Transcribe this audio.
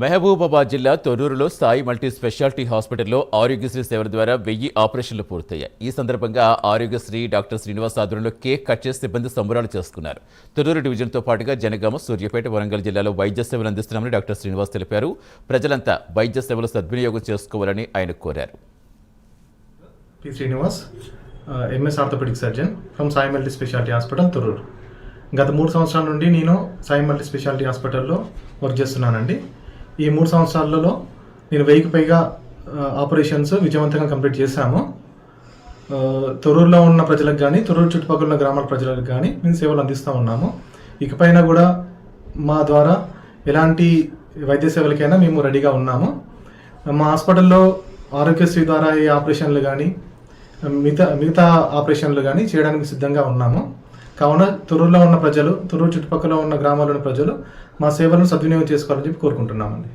మహబూబాబాద్ జిల్లా తొర్రూరులో Sai multi speciality హాస్పిటల్లో ఆరోగ్యశ్రీ సేవల ద్వారా వెయ్యి ఆపరేషన్లు పూర్తయ్యాయి. ఈ సందర్భంగా ఆరోగ్యశ్రీ డాక్టర్ శ్రీనివాస్ ఆధ్వర్యంలో కేక్ కట్ చేసి సిబ్బంది సంబరాలు చేసుకున్నారు. తొర్రూరు డివిజన్తో పాటుగా జనగామ సూర్యాపేట వరంగల్ జిల్లాలో వైద్య సేవలు అందిస్తున్నామని డాక్టర్ శ్రీనివాస్ తెలిపారు. ప్రజలంతా వైద్య సేవలు సద్వినియోగం చేసుకోవాలని ఆయన కోరారు. P. Srinivas MS orthopaedic surgeon from Sai multi speciality hospital Torrur. గత మూడు సంవత్సరాల నుండి నేను సాయి మల్టీ స్పెషాలిటీ హాస్పిటల్లో వర్క్ చేస్తున్నానండి. ఈ మూడు సంవత్సరాలలో నేను వెయ్యికి పైగా ఆపరేషన్స్ విజయవంతంగా కంప్లీట్ చేశాము తొరూరులో ఉన్న ప్రజలకు కానీ తొరూరు చుట్టుపక్కల ఉన్న గ్రామాల ప్రజలకు కానీ మేము సేవలు అందిస్తూ ఉన్నాము. ఇకపైన కూడా మా ద్వారా ఎలాంటి వైద్య సేవలకైనా మేము రెడీగా ఉన్నాము. మా హాస్పిటల్లో ఆరోగ్యశ్రీ ద్వారా ఈ ఆపరేషన్లు కానీ మిగతా మిగతా ఆపరేషన్లు కానీ చేయడానికి సిద్ధంగా ఉన్నాము. కావున తురూరులో ఉన్న ప్రజలు తురూరు చుట్టుపక్కల ఉన్న గ్రామాల్లోని ప్రజలు మా సేవలను సద్వినియోగం చేసుకోవాలని చెప్పి కోరుకుంటున్నామండి.